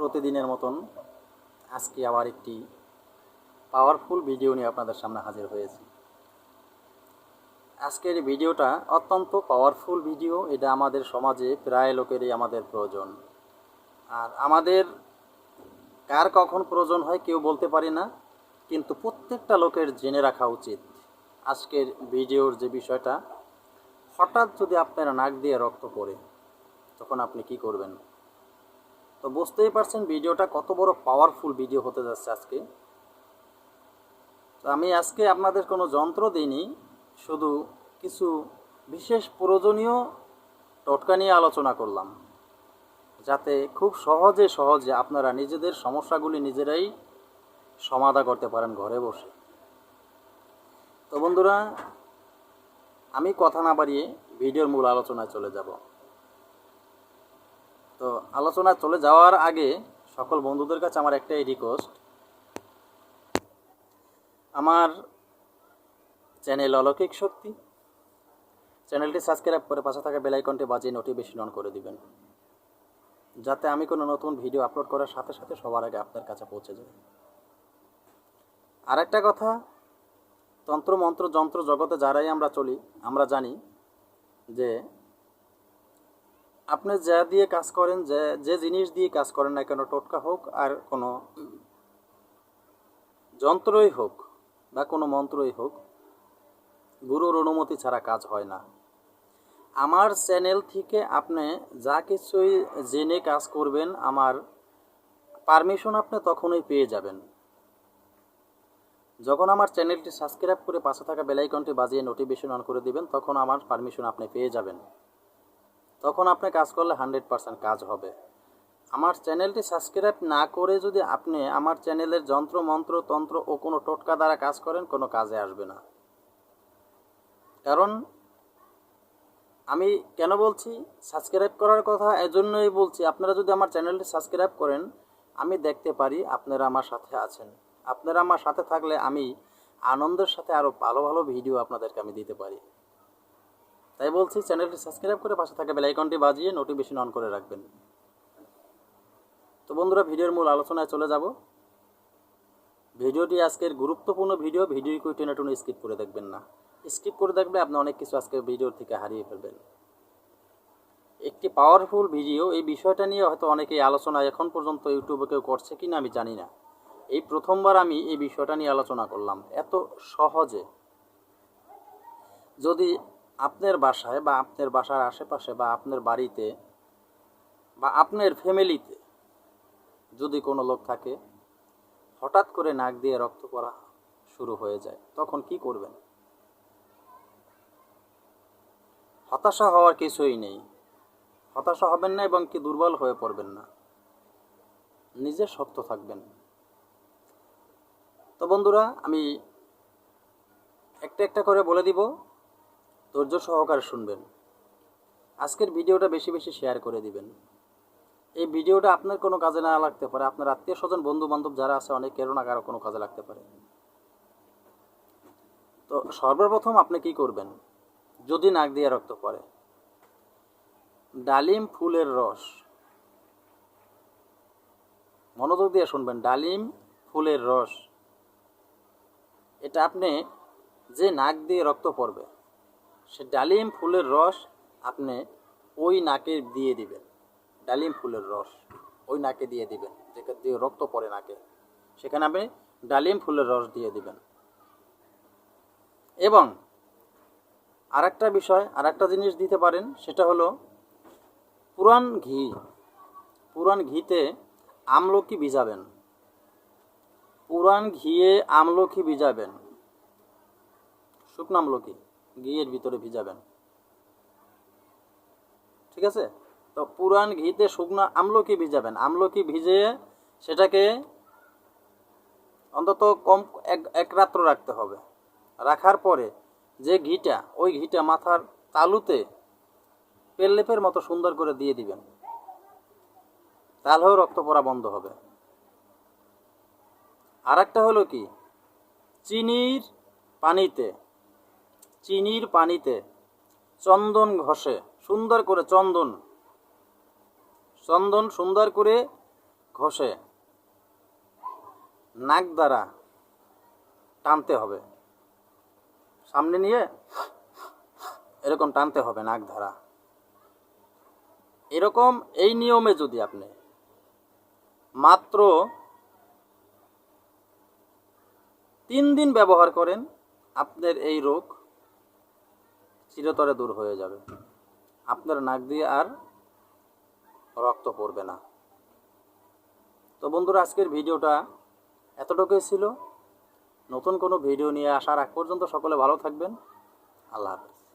প্রতিদিনের মতন আজকে আবার একটি পাওয়ারফুল ভিডিও নিয়ে আপনাদের সামনে হাজির হয়েছি। আজকের ভিডিওটা অত্যন্ত পাওয়ারফুল ভিডিও এটা আমাদের সমাজে প্রায় লোকেরই আমাদের প্রয়োজন। আর আমাদের কার কখন প্রয়োজন হয় কেউ বলতে পারি না, কিন্তু প্রত্যেকটা লোকের জেনে রাখা উচিত আজকের ভিডিওর যে বিষয়টা। হঠাৎ যদি আপনার নাক দিয়ে রক্ত পড়ে, তখন আপনি কি করবেন? তো বুঝতেই পারছেন ভিডিওটা কত বড় পাওয়ারফুল ভিডিও হতে যাচ্ছে আজকে। তো আমি আজকে আপনাদের কোনো যন্ত্র দিইনি, শুধু কিছু বিশেষ প্রয়োজনীয় টোটকা নিয়ে আলোচনা করলাম, যাতে খুব সহজে সহজে আপনারা নিজেদের সমস্যাগুলি নিজেরাই সমাধা করতে পারেন ঘরে বসে। তো বন্ধুরা, আমি কথা না বাড়িয়ে ভিডিওর মূল আলোচনায় চলে যাব। তো আলোচনায় চলে যাওয়ার আগে সকল বন্ধুদের কাছে আমার একটাই রিকোয়েস্ট আমার চ্যানেল অলৌকিক শক্তি। চ্যানেলটি সাবস্ক্রাইব করে পাশে থাকা বেলাইকনটি বাজিয়ে নোটিফিকেশন অন করে দিবেন। যাতে আমি কোনো নতুন ভিডিও আপলোড করার সাথে সাথে সবার আগে আপনার কাছে পৌঁছে যায়। আরেকটা কথা, তন্ত্র, মন্ত্র, যন্ত্র জগতে যারাই আমরা চলি, আমরা জানি যে আপনি যা দিয়ে কাজ করেন, যে যে জিনিস দিয়ে কাজ করেন না কেন, টোটকা হোক আর কোনো যন্ত্রই হোক বা কোনো মন্ত্রই হোক, গুরুর অনুমতি ছাড়া কাজ হয় না। আমার চ্যানেল থেকে আপনি যা কিছুই জেনে কাজ করবেন, আমার পারমিশন আপনি তখনই পেয়ে যাবেন। যখন আমার চ্যানেলটি সাবস্ক্রাইব করে পাশে থাকা বেলাইকনটি বাজিয়ে নোটিফিকেশন অন করে দিবেন, তখন আমার পারমিশন আপনি পেয়ে যাবেন। তখন আপনি কাজ করলে হান্ড্রেড পারসেন্ট কাজ হবে। আমার চ্যানেলটি সাবস্ক্রাইব না করে যদি আপনি আমার চ্যানেলের যন্ত্র, মন্ত্র, তন্ত্র ও কোনো টোটকা দ্বারা কাজ করেন, কোনো কাজে আসবে না। কারণ আমি কেন বলছি সাবস্ক্রাইব করার কথা? এজন্যই বলছি আপনারা যদি আমার চ্যানেলটি সাবস্ক্রাইব করেন, আমি দেখতে পারি আপনারা আমার সাথে আছেন। আপনারা আমার সাথে থাকলে আমি আনন্দের সাথে আরও ভালো ভালো ভিডিও আপনাদেরকে আমি দিতে পারি। তাই বলছি চ্যানেলটি সাবস্ক্রাইব করে পাশে থাকা বেলাইকনটি বাজিয়ে নোটিফিকেশন অন করে রাখবেন। তো বন্ধুরা, ভিডিওর মূল আলোচনায় চলে যাব। ভিডিওটি আজকের গুরুত্বপূর্ণ ভিডিও ভিডিওকে টেনে টুনে স্কিপ করে দেখবেন না। স্কিপ করে দেখলে আপনি অনেক কিছু আজকে ভিডিওর থেকে হারিয়ে ফেলবেন। একটি পাওয়ারফুল ভিডিও এই বিষয়টা নিয়ে হয়তো অনেকেই আলোচনা এখন পর্যন্ত ইউটিউবে কেউ করছে কি না আমি জানি না। এই প্রথমবার আমি এই বিষয়টা নিয়ে আলোচনা করলাম। এত সহজে। যদি আপনার বাসায় বা আপনার বাসার আশেপাশে বা আপনার বাড়িতে বা আপনার ফ্যামিলিতে যদি কোনো লোক থাকে, হঠাৎ করে নাক দিয়ে রক্ত পড়া শুরু হয়ে যায়, তখন কি করবেন? হতাশা হওয়ার কিছুই নেই। হতাশা হবেন না এবং কি দুর্বল হয়ে পড়বেন না। নিজে শক্ত থাকবেন। তো বন্ধুরা, আমি একটা একটা করে বলে দিব। ধৈর্য সহকারে শুনবেন। আজকের ভিডিওটা বেশি বেশি শেয়ার করে দিবেন। এই ভিডিওটা আপনার কোনো কাজে না লাগতে পারে। আপনার আত্মীয় স্বজন বন্ধু বান্ধব যারা আছে অনেকেরও না কারও কোনো কাজে লাগতে পারে। তো সর্বপ্রথম আপনি কি করবেন? যদি নাক দিয়ে রক্ত পড়ে। ডালিম ফুলের রস। মনোযোগ দিয়ে শুনবেন, ডালিম ফুলের রস। এটা আপনি যে নাক দিয়ে রক্ত পড়বে সে ডালিম ফুলের রস আপনি ওই নাকে দিয়ে দিবেন। ডালিম ফুলের রস ওই নাকে দিয়ে দিবেন, যেখান দিয়ে রক্ত পড়ে নাকে। সেখানে আপনি ডালিম ফুলের রস দিয়ে দিবেন। এবং আরেকটা বিষয়, আরেকটা জিনিস দিতে পারেন, সেটা হলো পুরান ঘি। পুরান ঘিতে আমলকি ভিজাবেন। পুরান ঘিয়ে আমলকি ভিজাবেন। শুকনো আমলকি। ঘিয়ের ভিতরে ভিজাবেন। ঠিক আছে? তো পুরান ঘিতে শুকনো আমলকি ভিজাবেন। আমলকি ভিজে সেটাকে অন্তত কম এক রাত্র রাখতে হবে। রাখার পরে যে ঘিটা, ওই ঘিটা মাথার তালুতে পেললেপের মতো সুন্দর করে দিয়ে দিবেন। তাহলেও রক্ত পড়া বন্ধ হবে। আর একটা হলো কি? চিনির পানিতে চিনির পানিতে চন্দন ঘষে, সুন্দর করে চন্দন চন্দন সুন্দর করে ঘষে, নাক দ্বারা টানতে হবে। সামনে নিয়ে এরকম টানতে হবে নাক দ্বারা। এরকম এই নিয়মে যদি আপনি মাত্র তিন দিন ব্যবহার করেন, আপনার এই রোগ চিরতরে দূর হয়ে যাবে। আপনার নাক দিয়ে আর রক্ত পড়বে না। তো বন্ধুরা, আজকের ভিডিওটা এতটুকুই ছিল। নতুন কোনো ভিডিও নিয়ে আসার আগ পর্যন্ত সকলে ভালো থাকবেন। আল্লাহ হাফেজ।